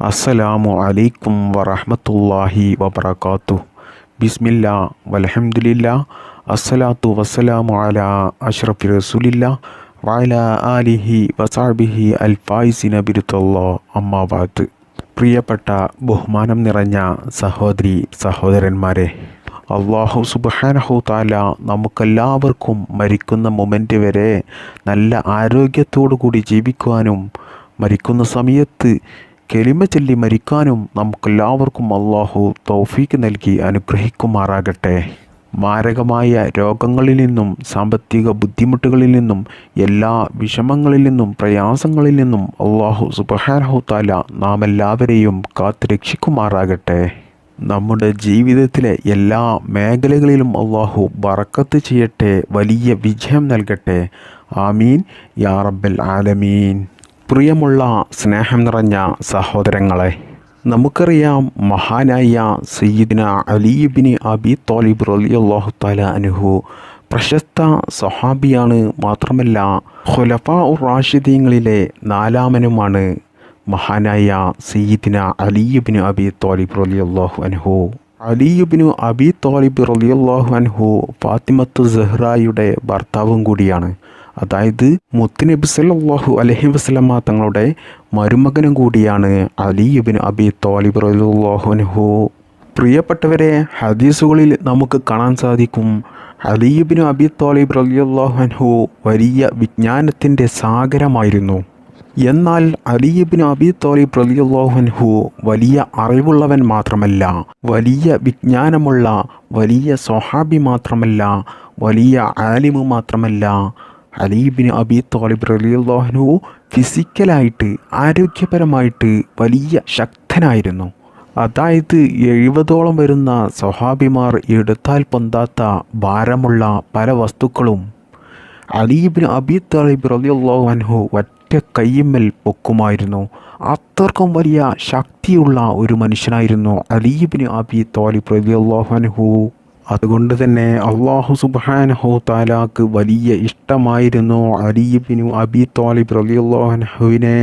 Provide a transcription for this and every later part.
അസ്സലാമു അലൈക്കും വറഹ്മത്തുള്ളാഹി വബറകാത്തു. ബിസ്മില്ല വൽഹംദുലില്ല അസ്സലാത്തു വസ്സലാമു അലാ അഷ്റഫി റസൂലില്ല വഅല ആലിഹി വസാബിഹി അൽ ഫായിസിന ബിരുത്തല്ലോ അമ്മാബാത്ത് പ്രിയപ്പെട്ട ബഹുമാനം നിറഞ്ഞ സഹോദരി സഹോദരന്മാരെ അള്ളാഹു സുബാനഹു താല നമുക്കെല്ലാവർക്കും മരിക്കുന്ന മൊമെന്റ് വരെ നല്ല ആരോഗ്യത്തോടു കൂടി ജീവിക്കുവാനും മരിക്കുന്ന സമയത്ത് കെളിമ ചൊല്ലി മരിക്കാനും നമുക്കെല്ലാവർക്കും അള്ളാഹു തൗഫീക്ക് നൽകി അനുഗ്രഹിക്കുമാറാകട്ടെ. മാരകമായ രോഗങ്ങളിൽ നിന്നും സാമ്പത്തിക ബുദ്ധിമുട്ടുകളിൽ നിന്നും എല്ലാ വിഷമങ്ങളിൽ നിന്നും പ്രയാസങ്ങളിൽ നിന്നും അള്ളാഹു സുബഹാനഹു താല നാം എല്ലാവരെയും കാത്തു രക്ഷിക്കുമാറാകട്ടെ നമ്മുടെ ജീവിതത്തിലെ എല്ലാ മേഖലകളിലും അള്ളാഹു ബറക്കത്ത് ചെയ്യട്ടെ വലിയ വിജയം നൽകട്ടെ. ആമീൻ. യാ റബ്ബൽ ആലമീൻ. പ്രിയമുള്ള സ്നേഹം നിറഞ്ഞ സഹോദരങ്ങളെ നമുക്കറിയാം മഹാനായ സയ്യിദിന അലീബിന് അബി തോലിബ് റലിയല്ലാഹു താല അനുഹു പ്രശസ്ത സൊഹാബിയാണ് മാത്രമല്ല ഹുലഫ ഉർ റാഷിദീങ്ങളിലെ നാലാമനുമാണ് മഹാനായ സയ്യിദിന അലിയുബിന് അബി തോലിബ് റലിയല്ലാഹു അനുഹു അലിയുബിനു അബി തോലിബ് റലിയല്ലാഹു അനുഹു ഫാത്തിമത്തു സെഹ്റായുടെ ഭർത്താവും കൂടിയാണ്. അതായത് മുത്തുനബി സല്ലാഹു അലഹി വസ്ലമ തങ്ങളുടെ മരുമകനും കൂടിയാണ് അലിയുബിൻ അബി തോലിബ് അൻഹു. പ്രിയപ്പെട്ടവരെ ഹദീസുകളിൽ നമുക്ക് കാണാൻ സാധിക്കും അലിയുബിനു അബി തോലിബ് റലിയുല്ലാഹുഹു വലിയ വിജ്ഞാനത്തിന്റെ സാഗരമായിരുന്നു. എന്നാൽ അലിയബിൻ അബി തോലിബ് റലിയുല്ലാഹുഹു വലിയ അറിവുള്ളവൻ മാത്രമല്ല വലിയ വിജ്ഞാനമുള്ള വലിയ സ്വഹാബി മാത്രമല്ല വലിയ ആലിമ് മാത്രമല്ല അലീബിൻ അബി തോലിബ് റലിയല്ലാഹുനു ഫിസിക്കലായിട്ട് ആരോഗ്യപരമായിട്ട് വലിയ ശക്തനായിരുന്നു. അതായത് എഴുപതോളം വരുന്ന സ്വഹാബിമാർ എടുത്താൽ പൊന്താത്ത ഭാരമുള്ള പല വസ്തുക്കളും അലീബിന് അബി താലിബ് റലിയുള്ളാഹു അൻഹു ഒറ്റ കയ്യമ്മൽ പൊക്കുമായിരുന്നു. അത്രക്കും വലിയ ശക്തിയുള്ള ഒരു മനുഷ്യനായിരുന്നു അലീബിന് അബി താലിബ് റലിയുള്ളാഹു അൻഹു. അതുകൊണ്ട് തന്നെ അള്ളാഹു സുബാനഹു താലാക്ക് വലിയ ഇഷ്ടമായിരുന്നു അലീബിനു അബി താലിബ് റലിയല്ലാഹു അൻഹുവിനെ.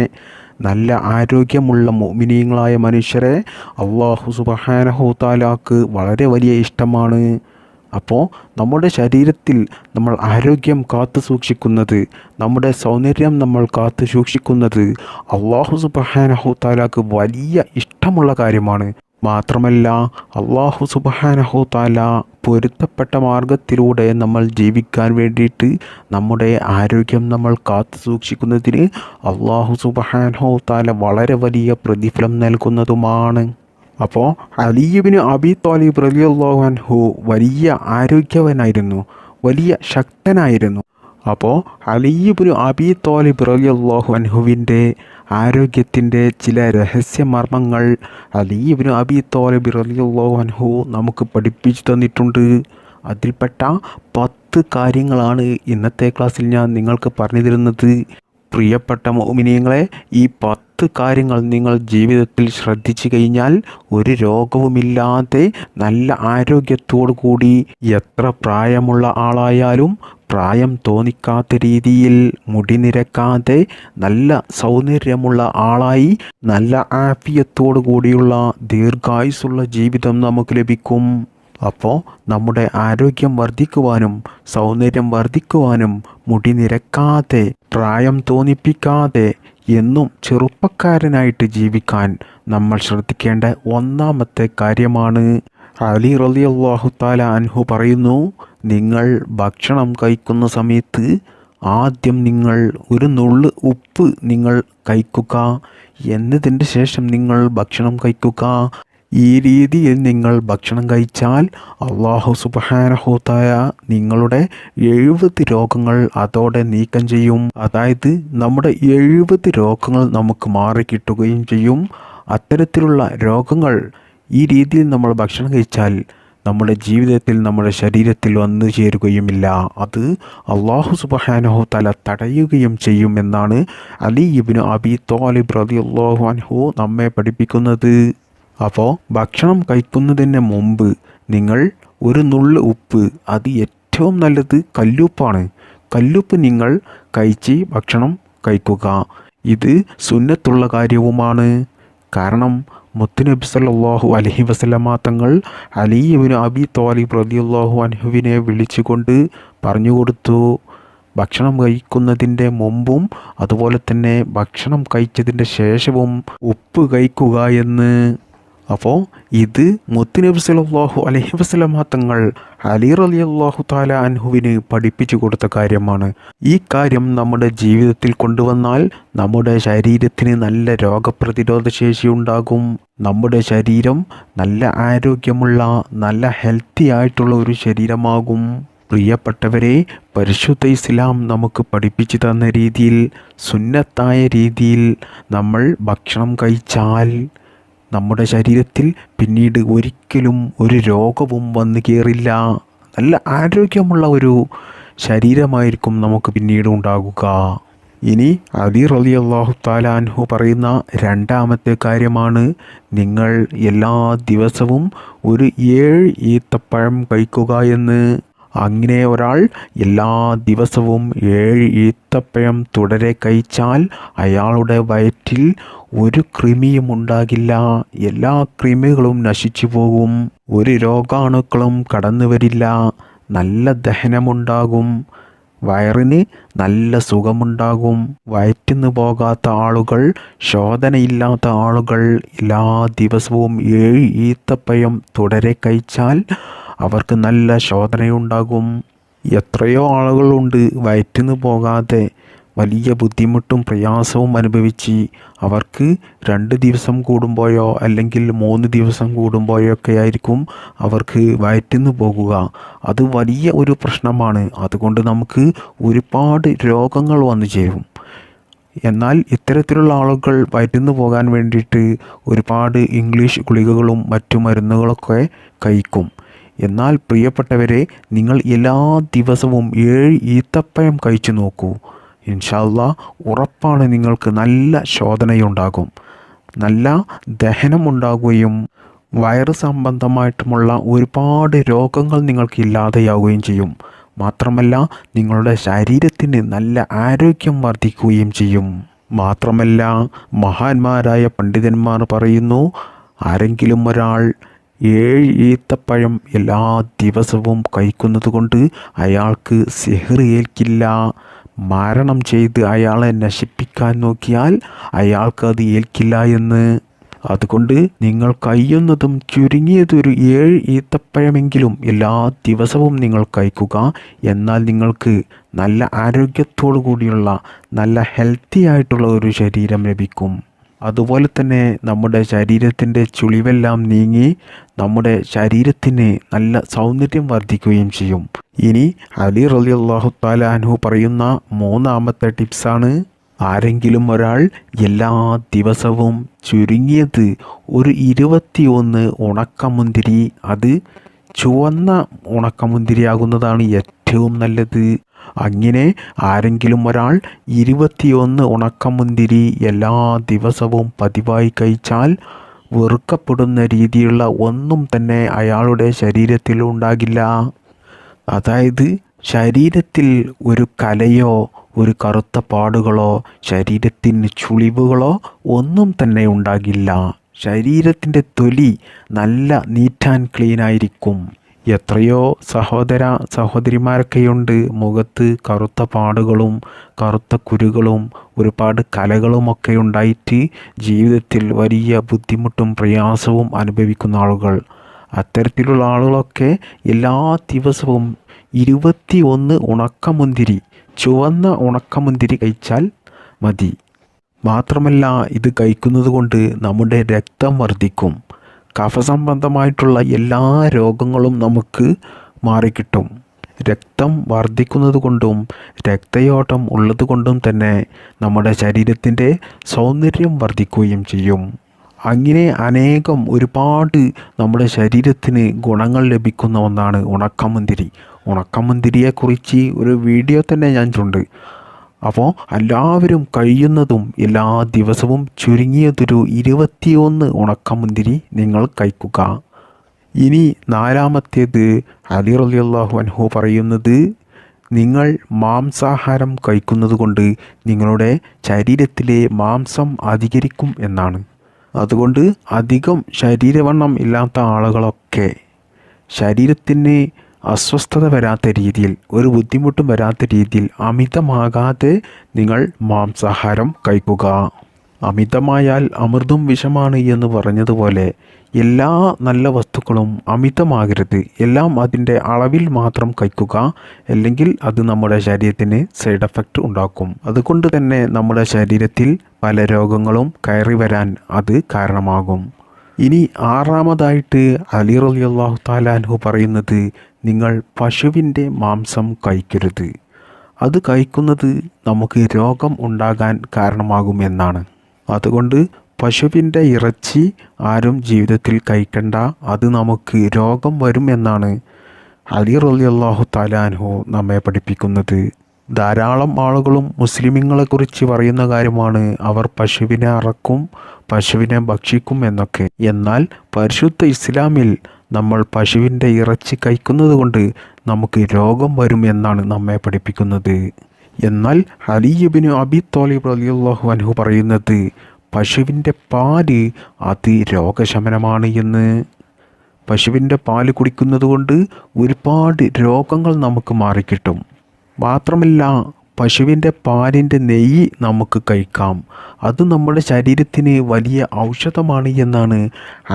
നല്ല ആരോഗ്യമുള്ള മോമിനീയങ്ങളായ മനുഷ്യരെ അള്ളാഹു സുബഹാനഹു താലാക്ക് വളരെ വലിയ ഇഷ്ടമാണ്. അപ്പോൾ നമ്മുടെ ശരീരത്തിൽ നമ്മൾ ആരോഗ്യം കാത്തു സൂക്ഷിക്കുന്നത് നമ്മുടെ സൗന്ദര്യം നമ്മൾ കാത്തു സൂക്ഷിക്കുന്നത് അള്ളാഹു സുബഹാനഹു താലാക്ക് വലിയ ഇഷ്ടമുള്ള കാര്യമാണ്. മാത്രമല്ല അള്ളാഹു സുബഹാനഹു താല പൊരുത്തപ്പെട്ട മാർഗത്തിലൂടെ നമ്മൾ ജീവിക്കാൻ വേണ്ടിയിട്ട് നമ്മുടെ ആരോഗ്യം നമ്മൾ കാത്തു സൂക്ഷിക്കുന്നതിന് അള്ളാഹു സുബഹാനഹു താല വളരെ വലിയ പ്രതിഫലം നൽകുന്നതുമാണ്. അപ്പോൾ അലീബിന് അബി തോലിബ് റലിയല്ലാഹു അൻഹു വലിയ ആരോഗ്യവനായിരുന്നു വലിയ ശക്തനായിരുന്നു. അപ്പോൾ അലീബിന് അബി തോലിബ് റലിയല്ലാഹു അൻഹുവിന്റെ ആരോഗ്യത്തിന്റെ ചില രഹസ്യമർമ്മങ്ങൾ അലീബിന് അബി തോലിബ് റലിയല്ലാഹു അൻഹു നമുക്ക് പഠിപ്പിച്ചു തന്നിട്ടുണ്ട്. അതിൽപ്പെട്ട പത്ത് കാര്യങ്ങളാണ് ഇന്നത്തെ ക്ലാസ്സിൽ ഞാൻ നിങ്ങൾക്ക് പറഞ്ഞു തരുന്നത്. പ്രിയപ്പെട്ട മോമിനിയങ്ങളെ ഈ പത്ത് കാര്യങ്ങൾ നിങ്ങൾ ജീവിതത്തിൽ ശ്രദ്ധിച്ചു കഴിഞ്ഞാൽ ഒരു രോഗവുമില്ലാതെ നല്ല ആരോഗ്യത്തോടു കൂടി എത്ര പ്രായമുള്ള ആളായാലും പ്രായം തോന്നിക്കാത്ത രീതിയിൽ മുടി നിരക്കാതെ നല്ല സൗന്ദര്യമുള്ള ആളായി നല്ല ആഫിയത്തോടു കൂടിയുള്ള ദീർഘായുസുള്ള ജീവിതം നമുക്ക് ലഭിക്കും. അപ്പോൾ നമ്മുടെ ആരോഗ്യം വർദ്ധിക്കുവാനും സൗന്ദര്യം വർദ്ധിക്കുവാനും മുടി നിരക്കാതെ പ്രായം തോന്നിപ്പിക്കാതെ എന്നും ചെറുപ്പക്കാരനായിട്ട് ജീവിക്കാൻ നമ്മൾ ശ്രദ്ധിക്കേണ്ട ഒന്നാമത്തെ കാര്യമാണ്. അലി റലി അള്ളാഹു താല അൻഹു പറയുന്നു നിങ്ങൾ ഭക്ഷണം കഴിക്കുന്ന സമയത്ത് ആദ്യം നിങ്ങൾ ഒരു നുള്ള് ഉപ്പ് നിങ്ങൾ കഴിക്കുക. എന്നതിന്റെ ശേഷം നിങ്ങൾ ഭക്ഷണം കഴിക്കുക. ഈ രീതിയിൽ നിങ്ങൾ ഭക്ഷണം കഴിച്ചാൽ അള്ളാഹു സുബഹാനഹൂത്തായ നിങ്ങളുടെ എഴുപത് രോഗങ്ങൾ അതോടെ നീക്കം ചെയ്യും. അതായത് നമ്മുടെ എഴുപത് രോഗങ്ങൾ നമുക്ക് മാറിക്കിട്ടുകയും ചെയ്യും. അത്തരത്തിലുള്ള രോഗങ്ങൾ ഈ രീതിയിൽ നമ്മൾ ഭക്ഷണം കഴിച്ചാൽ നമ്മുടെ ജീവിതത്തിൽ നമ്മുടെ ശരീരത്തിൽ വന്നു ചേരുകയുമില്ല. അത് അള്ളാഹു സുബഹാനഹു തല തടയുകയും ചെയ്യുമെന്നാണ് അലി ഇബിന് അബി തോലിബ് റതി അള്ളാഹു അൻഹു നമ്മെ പഠിപ്പിക്കുന്നത്. അപ്പോൾ ഭക്ഷണം കഴിക്കുന്നതിന് മുമ്പ് നിങ്ങൾ ഒരു നുള്ളു ഉപ്പ് അത് ഏറ്റവും നല്ലത് കല്ലുപ്പാണ്. കല്ലുപ്പ് നിങ്ങൾ കഴിച്ച് ഭക്ഷണം കഴിക്കുക. ഇത് സുന്നത്തുള്ള കാര്യവുമാണ്. കാരണം മുത്തുനബി സല്ലാഹു അലഹി വസ്ലമ തങ്ങൾ അലിയുവിന് അബി തോലിബ് റളിയല്ലാഹു അൻഹുവിനെ വിളിച്ചുകൊണ്ട് പറഞ്ഞു കൊടുത്തു ഭക്ഷണം കഴിക്കുന്നതിന്റെ മുമ്പും അതുപോലെ തന്നെ ഭക്ഷണം കഴിച്ചതിന്റെ ശേഷവും ഉപ്പ് കഴിക്കുക എന്ന് അപ്പോൾ ഇത് മുത്തുനബി സല്ലല്ലാഹു അലൈഹി വസല്ലമ തങ്ങൾ അലി അള്ളാഹു താല അൻഹുവിന് പഠിപ്പിച്ചു കൊടുത്ത കാര്യമാണ്. ഈ കാര്യം നമ്മുടെ ജീവിതത്തിൽ കൊണ്ടുവന്നാൽ നമ്മുടെ ശരീരത്തിന് നല്ല രോഗപ്രതിരോധ ശേഷി ഉണ്ടാകും. നമ്മുടെ ശരീരം നല്ല ആരോഗ്യമുള്ള നല്ല ഹെൽത്തി ആയിട്ടുള്ള ഒരു ശരീരമാകും. പ്രിയപ്പെട്ടവരെ പരിശുദ്ധ ഇസ്ലാം നമുക്ക് പഠിപ്പിച്ചു തന്ന രീതിയിൽ സുന്നത്തായ രീതിയിൽ നമ്മൾ ഭക്ഷണം കഴിച്ചാൽ നമ്മുടെ ശരീരത്തിൽ പിന്നീട് ഒരിക്കലും ഒരു രോഗവും വന്നു കയറില്ല നല്ല ആരോഗ്യമുള്ള ഒരു ശരീരമായിരിക്കും നമുക്ക് പിന്നീട് ഉണ്ടാകുക. ഇനി അലി റലി അള്ളാഹു താലാൻഹു പറയുന്ന രണ്ടാമത്തെ കാര്യമാണ് നിങ്ങൾ എല്ലാ ദിവസവും ഒരു ഏഴ് ഈത്തപ്പഴം കഴിക്കുക എന്ന്. അങ്ങനെ ഒരാൾ എല്ലാ ദിവസവും ഏഴ് ഈത്തപ്പഴം തുടരെ കഴിച്ചാൽ അയാളുടെ വയറ്റിൽ ഒരു കൃമിയും ഉണ്ടാകില്ല എല്ലാ കൃമികളും നശിച്ചു പോകും. ഒരു രോഗാണുക്കളും കടന്നു വരില്ല. നല്ല ദഹനമുണ്ടാകും. വയറിന് നല്ല സുഖമുണ്ടാകും. വയറ്റിന്ന് പോകാത്ത ആളുകൾ ശോധനയില്ലാത്ത ആളുകൾ എല്ലാ ദിവസവും ഏഴ് ഈത്തപ്പയം തുടരെ കഴിച്ചാൽ അവർക്ക് നല്ല ശോധനയുണ്ടാകും. എത്രയോ ആളുകളുണ്ട് വയറ്റിന്ന് പോകാതെ. വലിയ ബുദ്ധിമുട്ടും പ്രയാസവും അനുഭവിച്ച് അവർക്ക് രണ്ട് ദിവസം കൂടുമ്പോഴോ അല്ലെങ്കിൽ മൂന്ന് ദിവസം കൂടുമ്പോഴോ ഒക്കെ ആയിരിക്കും അവർക്ക് വയറ്റിന്ന് പോകുക. അത് വലിയ ഒരു പ്രശ്നമാണ്. അതുകൊണ്ട് നമുക്ക് ഒരുപാട് രോഗങ്ങൾ വന്നു ചേരും. എന്നാൽ ഇത്തരത്തിലുള്ള ആളുകൾ വയറ്റിന്ന് പോകാൻ വേണ്ടിയിട്ട് ഒരുപാട് ഇംഗ്ലീഷ് ഗുളികകളും മറ്റു മരുന്നുകളൊക്കെ കഴിക്കും. എന്നാൽ പ്രിയപ്പെട്ടവരെ നിങ്ങൾ എല്ലാ ദിവസവും ഏഴ് ഈത്തപ്പഴം കഴിച്ചു നോക്കൂ. ഇൻഷാല്ല ഉറപ്പാണ് നിങ്ങൾക്ക് നല്ല ശോധനയുണ്ടാകും. നല്ല ദഹനമുണ്ടാകുകയും വയറ് സംബന്ധമായിട്ടുമുള്ള ഒരുപാട് രോഗങ്ങൾ നിങ്ങൾക്ക് ഇല്ലാതെയാവുകയും ചെയ്യും. മാത്രമല്ല നിങ്ങളുടെ ശരീരത്തിന് നല്ല ആരോഗ്യം വർദ്ധിക്കുകയും ചെയ്യും. മാത്രമല്ല മഹാന്മാരായ പണ്ഡിതന്മാർ പറയുന്നു ആരെങ്കിലും ഒരാൾ ഏഴ് ഈത്തപ്പഴം എല്ലാ ദിവസവും കഴിക്കുന്നത് കൊണ്ട് അയാൾക്ക് സിഹർ ഏൽക്കില്ല. മരണം ചെയ്ത് അയാളെ നശിപ്പിക്കാൻ നോക്കിയാൽ അയാൾക്കത് ഏൽക്കില്ല എന്ന്. അതുകൊണ്ട് നിങ്ങൾ കഴിയുന്നതും ചുരുങ്ങിയതൊരു ഏഴ് ഈത്തപ്പഴമെങ്കിലും എല്ലാ ദിവസവും നിങ്ങൾ കഴിക്കുക. എന്നാൽ നിങ്ങൾക്ക് നല്ല ആരോഗ്യത്തോടു കൂടിയുള്ള നല്ല ഹെൽത്തി ആയിട്ടുള്ള ഒരു ശരീരം ലഭിക്കും. അതുപോലെ തന്നെ നമ്മുടെ ശരീരത്തിന്റെ ചുളിവെല്ലാം നീങ്ങി നമ്മുടെ ശരീരത്തിന് നല്ല സൗന്ദര്യം വർദ്ധിക്കുകയും ചെയ്യും. ഇനി അലി റലി അള്ളാഹു താലാൻഹു പറയുന്ന മൂന്നാമത്തെ ടിപ്സാണ് ആരെങ്കിലും ഒരാൾ എല്ലാ ദിവസവും ചുരുങ്ങിയത് ഒരു ഇരുപത്തിയൊന്ന് ഉണക്കമുന്തിരി അത് ചുവന്ന ഉണക്കമുന്തിരിയാകുന്നതാണ് ഏറ്റവും നല്ലത്. അങ്ങനെ ആരെങ്കിലും ഒരാൾ ഇരുപത്തിയൊന്ന് ഉണക്കമുന്തിരി എല്ലാ ദിവസവും പതിവായി കഴിച്ചാൽ വെറുക്കപ്പെടുന്ന രീതിയിലുള്ള ഒന്നും തന്നെ അയാളുടെ ശരീരത്തിൽ ഉണ്ടാകില്ല. അതായത് ശരീരത്തിൽ ഒരു കലയോ ഒരു കറുത്ത പാടുകളോ ശരീരത്തിന് ചുളിവുകളോ ഒന്നും തന്നെ ഉണ്ടാകില്ല. ശരീരത്തിന്റെ തൊലി നല്ല നീറ്റ് ആൻഡ് ക്ലീൻ ആയിരിക്കും എത്രയോ സഹോദര സഹോദരിമാരൊക്കെയുണ്ട്. മുഖത്ത് കറുത്ത പാടുകളും കറുത്ത കുരുകളും ഒരുപാട് കലകളുമൊക്കെ ഉണ്ടായിട്ട് ജീവിതത്തിൽ വലിയ ബുദ്ധിമുട്ടും പ്രയാസവും അനുഭവിക്കുന്ന ആളുകൾ. അത്തരത്തിലുള്ള ആളുകളൊക്കെ എല്ലാ ദിവസവും ഇരുപത്തി ഒന്ന് ഉണക്കമുന്തിരി ചുവന്ന ഉണക്കമുന്തിരി കഴിച്ചാൽ മതി. മാത്രമല്ല ഇത് കഴിക്കുന്നത് കൊണ്ട് നമ്മുടെ രക്തം വർദ്ധിക്കും. കഫസംബന്ധമായിട്ടുള്ള എല്ലാ രോഗങ്ങളും നമുക്ക് മാറിക്കിട്ടും. രക്തം വർദ്ധിക്കുന്നത് കൊണ്ടും രക്തയോട്ടം ഉള്ളത് കൊണ്ടും തന്നെ നമ്മുടെ ശരീരത്തിന്റെ സൗന്ദര്യം വർദ്ധിക്കുകയും ചെയ്യും. അങ്ങനെ അനേകം ഒരുപാട് നമ്മുടെ ശരീരത്തിന് ഗുണങ്ങൾ ലഭിക്കുന്ന ഒന്നാണ് ഉണക്കമുന്തിരി. ഉണക്കമുന്തിരിയെക്കുറിച്ച് ഒരു വീഡിയോ തന്നെ ഞാൻ ചുണ്ട്. അപ്പോൾ എല്ലാവരും കഴിയുന്നതും എല്ലാ ദിവസവും ചുരുങ്ങിയതൊരു ഇരുപത്തിയൊന്ന് ഉണക്കമുന്തിരി നിങ്ങൾ കഴിക്കുക. ഇനി നാലാമത്തേത് അലി റലിയല്ലാഹു അൻഹു പറയുന്നത് നിങ്ങൾ മാംസാഹാരം കഴിക്കുന്നത് കൊണ്ട് നിങ്ങളുടെ ശരീരത്തിലെ മാംസം അധികരിക്കും എന്നാണ്. അതുകൊണ്ട് അധികം ശരീരവണ്ണം ഇല്ലാത്ത ആളുകളൊക്കെ ശരീരത്തിന് അസ്വസ്ഥത വരാത്ത രീതിയിൽ ഒരു ബുദ്ധിമുട്ടും വരാത്ത രീതിയിൽ അമിതമാകാതെ നിങ്ങൾ മാംസാഹാരം കഴിക്കുക. അമിതമായാൽ അമൃതും വിഷമാണ് എന്ന് പറഞ്ഞതുപോലെ എല്ലാ നല്ല വസ്തുക്കളും അമിതമാകരുത്. എല്ലാം അതിന്റെ അളവിൽ മാത്രം കഴിക്കുക അല്ലെങ്കിൽ അത് നമ്മുടെ ശരീരത്തിന് സൈഡ് എഫക്റ്റ് ഉണ്ടാക്കും. അതുകൊണ്ട് തന്നെ നമ്മുടെ ശരീരത്തിൽ പല രോഗങ്ങളും കയറി വരാൻ അത് കാരണമാകും. ഇനി ആറാമതായിട്ട് അലി റലി അള്ളാഹു താലാൻഹു പറയുന്നത് നിങ്ങൾ പശുവിന്റെ മാംസം കഴിക്കരുത്. അത് കഴിക്കുന്നത് നമുക്ക് രോഗം ഉണ്ടാകാൻ കാരണമാകുമെന്നാണ് അതുകൊണ്ട് പശുവിന്റെ ഇറച്ചി ആരും ജീവിതത്തിൽ കഴിക്കണ്ട. അത് നമുക്ക് രോഗം വരും എന്നാണ് അലി റലി അള്ളാഹു താലാൻഹു നമ്മെ പഠിപ്പിക്കുന്നത്. ധാരാളം ആളുകളും മുസ്ലിമുകളെക്കുറിച്ച് പറയുന്ന കാര്യമാണ് അവർ പശുവിനെ അറക്കും പശുവിനെ ഭക്ഷിക്കും എന്നൊക്കെ. എന്നാൽ പരിശുദ്ധ ഇസ്ലാമിൽ നമ്മൾ പശുവിന്റെ ഇറച്ചി കഴിക്കുന്നത് കൊണ്ട് നമുക്ക് രോഗം വരും എന്നാണ് നമ്മെ പഠിപ്പിക്കുന്നത്. എന്നാൽ അലിയബിന് അബി തോലിബ് അലിയുള്ളാഹു അൻഹു പറയുന്നത് പശുവിന്റെ പാൽ അതി രോഗശമനമാണ് എന്ന്. പശുവിന്റെ പാൽ കുടിക്കുന്നത് കൊണ്ട് ഒരുപാട് രോഗങ്ങൾ നമുക്ക് മാറിക്കിട്ടും. മാത്രമല്ല പശുവിന്റെ പാലിന്റെ നെയ്യ് നമുക്ക് കഴിക്കാം. അത് നമ്മുടെ ശരീരത്തിന് വലിയ ഔഷധമാണ് എന്നാണ്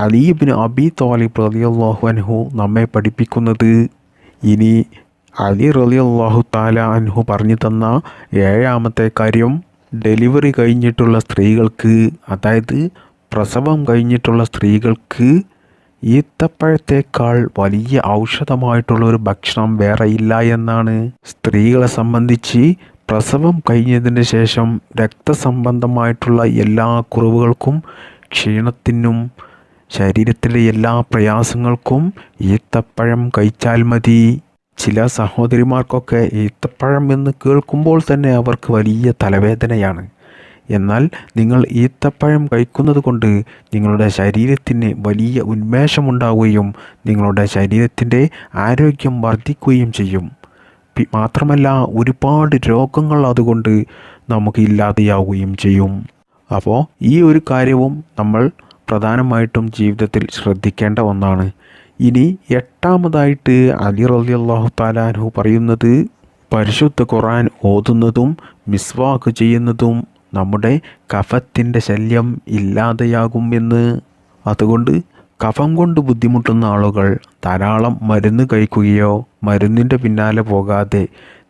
അലീബിന് അബി തോലി റലിയല്ലാഹു അൻഹു നമ്മെ പഠിപ്പിക്കുന്നത്. ഇനി അലി റലിയല്ലാഹു താല അൻഹു പറഞ്ഞു തന്ന ഏഴാമത്തെ കാര്യം ഡെലിവറി കഴിഞ്ഞിട്ടുള്ള സ്ത്രീകൾക്ക് അതായത് പ്രസവം കഴിഞ്ഞിട്ടുള്ള സ്ത്രീകൾക്ക് ഈത്തപ്പഴത്തേക്കാൾ വലിയ ഔഷധമായിട്ടുള്ള ഒരു ഭക്ഷണം ഇല്ല എന്നാണ്. സ്ത്രീകളെ സംബന്ധിച്ച് പ്രസവം കഴിഞ്ഞതിന് ശേഷം രക്തസംബന്ധമായിട്ടുള്ള എല്ലാ കുറവുകൾക്കും ക്ഷീണത്തിനും ശരീരത്തിലെ എല്ലാ പ്രയാസങ്ങൾക്കും ഈത്തപ്പഴം കഴിച്ചാൽ മതി. ചില സഹോദരിമാർക്കൊക്കെ ഈത്തപ്പഴം എന്ന് കേൾക്കുമ്പോൾ തന്നെ അവർക്ക് വലിയ തലവേദനയാണ്. എന്നാൽ നിങ്ങൾ ഈത്തപ്പഴം കഴിക്കുന്നത് കൊണ്ട് നിങ്ങളുടെ ശരീരത്തിന് വലിയ ഉന്മേഷമുണ്ടാവുകയും നിങ്ങളുടെ ശരീരത്തിന്റെ ആരോഗ്യം വർദ്ധിക്കുകയും ചെയ്യും. മാത്രമല്ല ഒരുപാട് രോഗങ്ങൾ അതുകൊണ്ട് നമുക്ക് ഇല്ലാതെയാവുകയും ചെയ്യും. അപ്പോൾ ഈ ഒരു കാര്യവും നമ്മൾ പ്രധാനമായിട്ടും ജീവിതത്തിൽ ശ്രദ്ധിക്കേണ്ട ഒന്നാണ്. ഇനി എട്ടാമതായിട്ട് അലി റലി അള്ളാഹു താലാൻഹു പറയുന്നത് പരിശുദ്ധ ഖുറാൻ ഓതുന്നതും മിസ്വാക്ക് ചെയ്യുന്നതും നമ്മുടെ കഫത്തിന്റെ ശല്യം ഇല്ലാതെയാകുമെന്ന് അതുകൊണ്ട് കഫം കൊണ്ട് ബുദ്ധിമുട്ടുന്ന ആളുകൾ ധാരാളം മരുന്ന് കഴിക്കുകയോ മരുന്നിന്റെ പിന്നാലെ പോകാതെ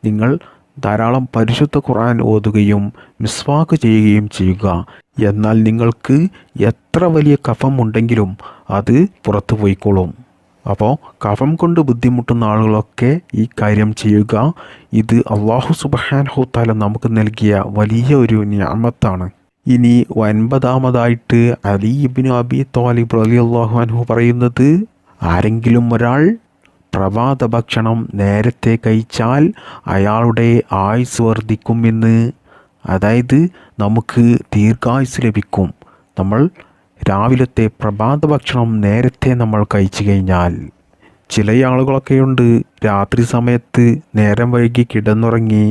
നിങ്ങൾ ധാരാളം പരിശുദ്ധ ഖുർആൻ ഓതുകയും മിസ്വാക്ക് ചെയ്യുകയും ചെയ്യുക. എന്നാൽ നിങ്ങൾക്ക് എത്ര വലിയ കഫം ഉണ്ടെങ്കിലും അത് പുറത്തു പോയിക്കോളും. അപ്പോൾ കഫം കൊണ്ട് ബുദ്ധിമുട്ടുന്ന ആളുകളൊക്കെ ഈ കാര്യം ചെയ്യുക. ഇത് അള്ളാഹു സുബഹാൻ ഹോത്താല നമുക്ക് നൽകിയ വലിയ ഒരു ഞാമത്താണ്. ഇനി ഒൻപതാമതായിട്ട് അലി അബി തോലിബ് അലി അള്ളാഹു അൻഹു പറയുന്നത് ആരെങ്കിലും ഒരാൾ പ്രഭാത ഭക്ഷണം നേരത്തെ കഴിച്ചാൽ അയാളുടെ ആയുസ് വർദ്ധിക്കുമെന്ന് അതായത് നമുക്ക് ദീർഘായുസ് ലഭിക്കും. നമ്മൾ രാവിലത്തെ പ്രഭാത ഭക്ഷണം നേരത്തെ നമ്മൾ കഴിച്ചു കഴിഞ്ഞാൽ. ചില ആളുകളൊക്കെയുണ്ട് രാത്രി സമയത്ത് നേരം വൈകി കിടന്നുറങ്ങി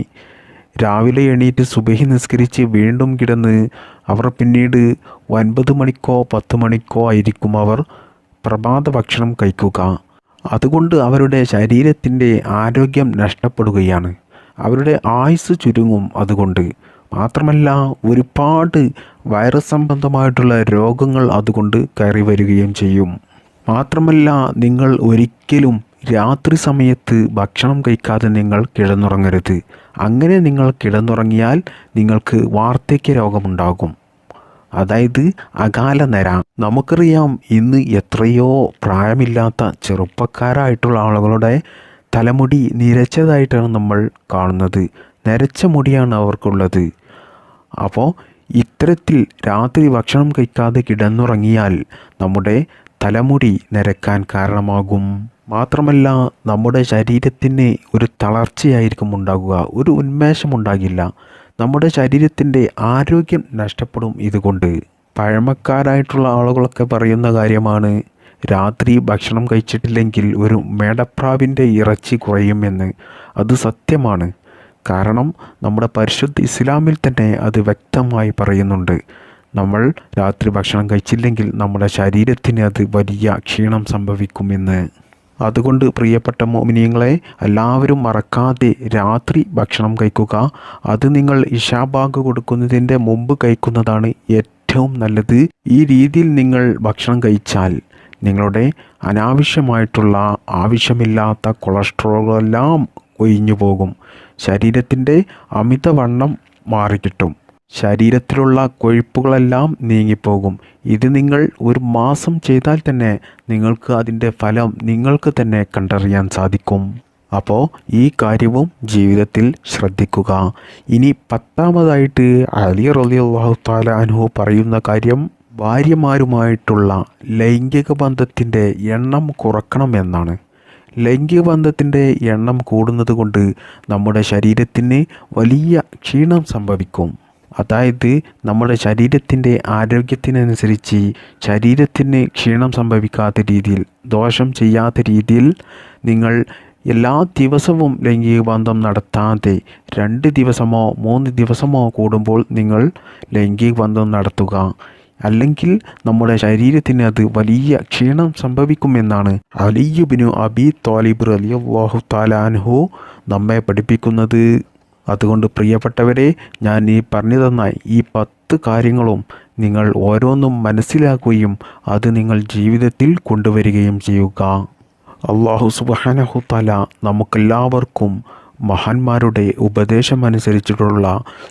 രാവിലെ എണീറ്റ് സുബഹി നിസ്കരിച്ച് വീണ്ടും കിടന്ന് അവർ പിന്നീട് ഒൻപത് മണിക്കോ പത്ത് മണിക്കോ ആയിരിക്കും അവർ പ്രഭാത ഭക്ഷണം കഴിക്കുക. അതുകൊണ്ട് അവരുടെ ശരീരത്തിന്റെ ആരോഗ്യം നഷ്ടപ്പെടുകയാണ്. അവരുടെ ആയുസ് ചുരുങ്ങും അതുകൊണ്ട്. മാത്രമല്ല ഒരുപാട് വൈറസ് സംബന്ധമായിട്ടുള്ള രോഗങ്ങൾ അതുകൊണ്ട് കയറി വരികയും ചെയ്യും. മാത്രമല്ല നിങ്ങൾ ഒരിക്കലും രാത്രി സമയത്ത് ഭക്ഷണം കഴിക്കാതെ നിങ്ങൾ കിടന്നുറങ്ങരുത്. അങ്ങനെ നിങ്ങൾ കിടന്നുറങ്ങിയാൽ നിങ്ങൾക്ക് വാർദ്ധക്യ രോഗമുണ്ടാകും. അതായത് അകാല നര. നമുക്കറിയാം ഇന്ന് എത്രയോ പ്രായമില്ലാത്ത ചെറുപ്പക്കാരായിട്ടുള്ള ആളുകളുടെ തലമുടി നിരച്ചതായിട്ടാണ് നമ്മൾ കാണുന്നത്. നിരച്ച മുടിയാണ് അവർക്കുള്ളത്. അപ്പോൾ ഇത്തരത്തിൽ രാത്രി ഭക്ഷണം കഴിക്കാതെ കിടന്നുറങ്ങിയാൽ നമ്മുടെ തലമുടി നരക്കാൻ കാരണമാകും. മാത്രമല്ല നമ്മുടെ ശരീരത്തിന് ഒരു തളർച്ചയായിരിക്കും ഉണ്ടാകുക ഒരു ഉന്മേഷം ഉണ്ടാകില്ല നമ്മുടെ ശരീരത്തിന്റെ ആരോഗ്യം നഷ്ടപ്പെടും ഇതുകൊണ്ട്. പഴമക്കാരായിട്ടുള്ള ആളുകളൊക്കെ പറയുന്ന കാര്യമാണ് രാത്രി ഭക്ഷണം കഴിച്ചിട്ടില്ലെങ്കിൽ ഒരു മേടപ്രാവിന്റെ ഇറച്ചി കുറയുമെന്ന്. അത് സത്യമാണ്. കാരണം നമ്മുടെ പരിശുദ്ധ ഇസ്ലാമിൽ തന്നെ അത് വ്യക്തമായി പറയുന്നുണ്ട്. നമ്മൾ രാത്രി ഭക്ഷണം കഴിച്ചില്ലെങ്കിൽ നമ്മുടെ ശരീരത്തിന് അത് വലിയ ക്ഷീണം സംഭവിക്കുമെന്ന്. അതുകൊണ്ട് പ്രിയപ്പെട്ട മോമിനിയങ്ങളെ എല്ലാവരും മറക്കാതെ രാത്രി ഭക്ഷണം കഴിക്കുക. അത് നിങ്ങൾ ഇഷാബാഗ് കൊടുക്കുന്നതിന്റെ മുമ്പ് കഴിക്കുന്നതാണ് ഏറ്റവും നല്ലത്. ഈ രീതിയിൽ നിങ്ങൾ ഭക്ഷണം കഴിച്ചാൽ നിങ്ങളുടെ അനാവശ്യമായിട്ടുള്ള ആവശ്യമില്ലാത്ത കൊളസ്ട്രോളെല്ലാം ഒഴിഞ്ഞു പോകും ശരീരത്തിന്റെ അമിതവണ്ണം മാറിക്കിട്ടും. ശരീരത്തിലുള്ള കൊഴുപ്പുകളെല്ലാം നീങ്ങിപ്പോകും. ഇത് നിങ്ങൾ ഒരു മാസം ചെയ്താൽ തന്നെ നിങ്ങൾക്ക് അതിന്റെ ഫലം നിങ്ങൾക്ക് തന്നെ കണ്ടറിയാൻ സാധിക്കും. അപ്പോൾ ഈ കാര്യവും ജീവിതത്തിൽ ശ്രദ്ധിക്കുക. ഇനി പത്താമതായിട്ട് അലി റളിയല്ലാഹു താല അനുഭവ പറയുന്ന കാര്യം ഭാര്യമാരുമായിട്ടുള്ള ലൈംഗിക ബന്ധത്തിന്റെ എണ്ണം കുറക്കണം എന്നാണ്. ലൈംഗിക ബന്ധത്തിന്റെ എണ്ണം കൂടുന്നത് കൊണ്ട് നമ്മുടെ ശരീരത്തിന് വലിയ ക്ഷീണം സംഭവിക്കും. അതായത് നമ്മുടെ ശരീരത്തിന്റെ ആരോഗ്യത്തിനനുസരിച്ച് ശരീരത്തിന് ക്ഷീണം സംഭവിക്കാത്ത രീതിയിൽ ദോഷം ചെയ്യാത്ത രീതിയിൽ നിങ്ങൾ എല്ലാ ദിവസവും ലൈംഗിക ബന്ധം നടത്താതെ രണ്ട് ദിവസമോ മൂന്ന് ദിവസമോ കൂടുമ്പോൾ നിങ്ങൾ ലൈംഗിക ബന്ധം നടത്തുക. അല്ലെങ്കിൽ നമ്മുടെ ശരീരത്തിന് അത് വലിയ ക്ഷീണം സംഭവിക്കുമെന്നാണ് അലിയുബിനു അബി താലിബ് വാഹു താലാൻഹു നമ്മെ പഠിപ്പിക്കുന്നത്. അതുകൊണ്ട് പ്രിയപ്പെട്ടവരെ ഞാൻ ഈ പറഞ്ഞു തന്ന ഈ പത്ത് കാര്യങ്ങളും നിങ്ങൾ ഓരോന്നും മനസ്സിലാക്കുകയും അത് നിങ്ങൾ ജീവിതത്തിൽ കൊണ്ടുവരികയും ചെയ്യുക. അള്ളാഹു സുബാനഹുത്തല തല നമുക്കെല്ലാവർക്കും മഹാന്മാരുടെ ഉപദേശമനുസരിച്ചിട്ടുള്ള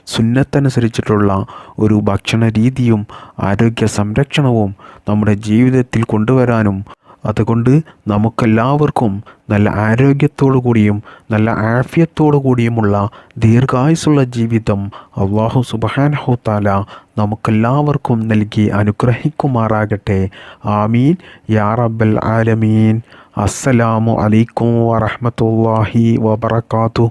സുന്നത്തനുസരിച്ചിട്ടുള്ള ഒരു ഭക്ഷണ രീതിയും ആരോഗ്യ സംരക്ഷണവും നമ്മുടെ ജീവിതത്തിൽ കൊണ്ടുവരാനും അതുകൊണ്ട് നമുക്കെല്ലാവർക്കും നല്ല ആരോഗ്യത്തോടു കൂടിയും നല്ല ആഫ്യത്തോടു കൂടിയുമുള്ള ദീർഘായുസുള്ള ജീവിതം അള്ളാഹു സുബാനഹുത്താല നമുക്കെല്ലാവർക്കും നൽകി അനുഗ്രഹിക്കുമാറാകട്ടെ. ആമീൻ. യാ റബ്ബൽ ആലമീൻ. അസ്സലാമു അലൈക്കും വറഹമത്തല്ലാഹി വബർക്കാത്തു